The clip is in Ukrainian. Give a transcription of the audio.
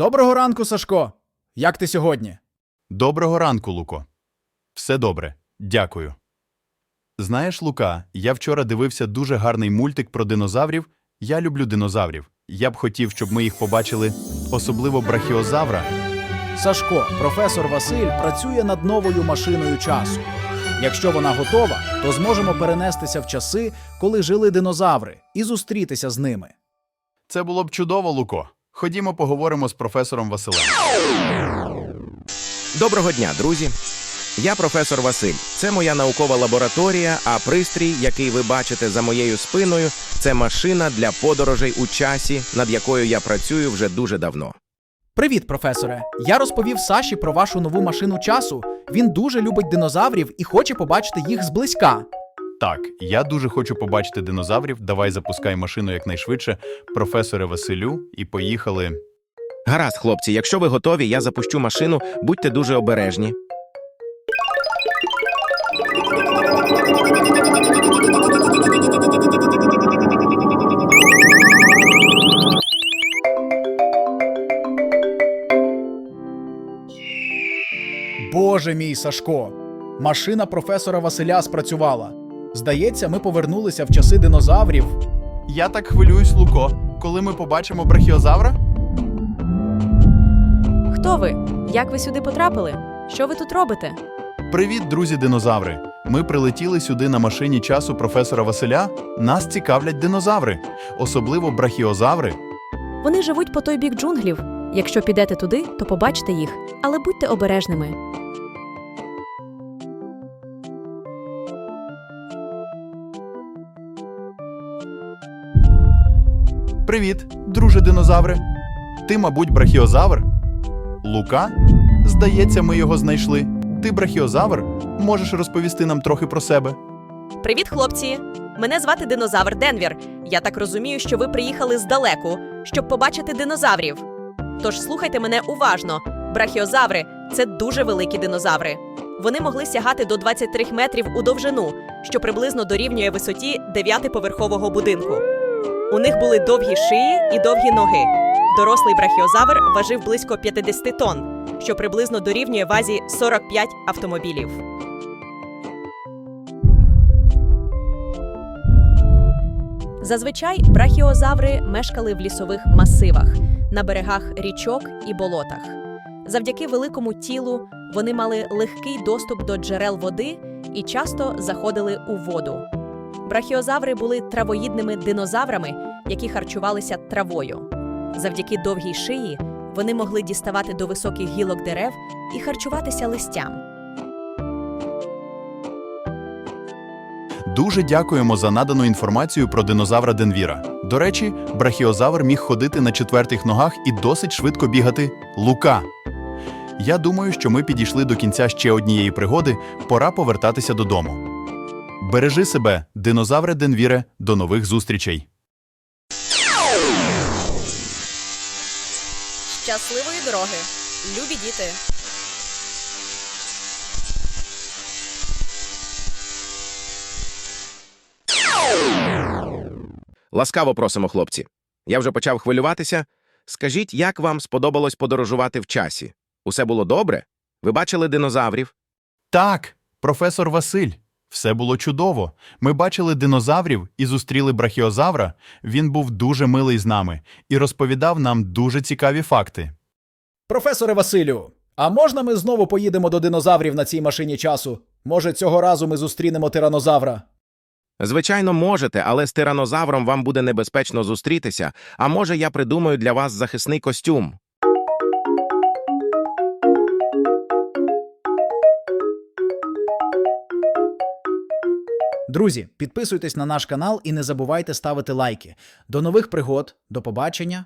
Доброго ранку, Сашко. Як ти сьогодні? Доброго ранку, Луко. Все добре, дякую. Знаєш, Лука, я вчора дивився дуже гарний мультик про динозаврів. Я люблю динозаврів. Я б хотів, щоб ми їх побачили, особливо брахіозавра. Сашко, професор Василь працює над новою машиною часу. Якщо вона готова, то зможемо перенестися в часи, коли жили динозаври, і зустрітися з ними. Це було б чудово, Луко. Ходімо поговоримо з професором Василем. Доброго дня, друзі. Я професор Василь. Це моя наукова лабораторія, а пристрій, який ви бачите за моєю спиною, це машина для подорожей у часі, над якою я працюю вже дуже давно. Привіт, професоре. Я розповів Саші про вашу нову машину часу. Він дуже любить динозаврів і хоче побачити їх зблизька. Так, я дуже хочу побачити динозаврів. Давай запускай машину якнайшвидше, професоре Василю, і поїхали. Гаразд, хлопці, якщо ви готові, я запущу машину, будьте дуже обережні. Боже мій Сашко! Машина професора Василя спрацювала. Здається, ми повернулися в часи динозаврів. Я так хвилююсь, Луко, коли ми побачимо брахіозавра. Хто ви? Як ви сюди потрапили? Що ви тут робите? Привіт, друзі динозаври! Ми прилетіли сюди на машині часу професора Василя. Нас цікавлять динозаври, особливо брахіозаври. Вони живуть по той бік джунглів. Якщо підете туди, то побачите їх, але будьте обережними. Привіт, друже динозавре. Ти, мабуть, брахіозавр? Лука? Здається, ми його знайшли. Ти брахіозавр? Можеш розповісти нам трохи про себе? Привіт, хлопці! Мене звати динозавр Денвір. Я так розумію, що ви приїхали здалеку, щоб побачити динозаврів. Тож слухайте мене уважно. Брахіозаври це дуже великі динозаври. Вони могли сягати до 23 метрів у довжину, що приблизно дорівнює висоті дев'ятиповерхового будинку. У них були довгі шиї і довгі ноги. Дорослий брахіозавр важив близько 50 тонн, що приблизно дорівнює вазі 45 автомобілів. Зазвичай брахіозаври мешкали в лісових масивах, на берегах річок і болотах. Завдяки великому тілу вони мали легкий доступ до джерел води і часто заходили у воду. Брахіозаври були травоїдними динозаврами, які харчувалися травою. Завдяки довгій шиї вони могли діставати до високих гілок дерев і харчуватися листям. Дуже дякуємо за надану інформацію про динозавра Денвіра. До речі, брахіозавр міг ходити на четвертих ногах і досить швидко бігати. Лука. Я думаю, що ми підійшли до кінця ще однієї пригоди. Пора повертатися додому. Бережи себе, динозавре Денвіре. До нових зустрічей. Щасливої дороги, любі діти! Ласкаво просимо, хлопці. Я вже почав хвилюватися. Скажіть, як вам сподобалось подорожувати в часі? Усе було добре? Ви бачили динозаврів? Так, професор Василь. Все було чудово. Ми бачили динозаврів і зустріли брахіозавра. Він був дуже милий з нами і розповідав нам дуже цікаві факти. Професоре Василю, а можна ми знову поїдемо до динозаврів на цій машині часу? Може, цього разу ми зустрінемо тиранозавра? Звичайно, можете, але з тиранозавром вам буде небезпечно зустрітися. А може, я придумаю для вас захисний костюм. Друзі, підписуйтесь на наш канал і не забувайте ставити лайки. До нових пригод, до побачення.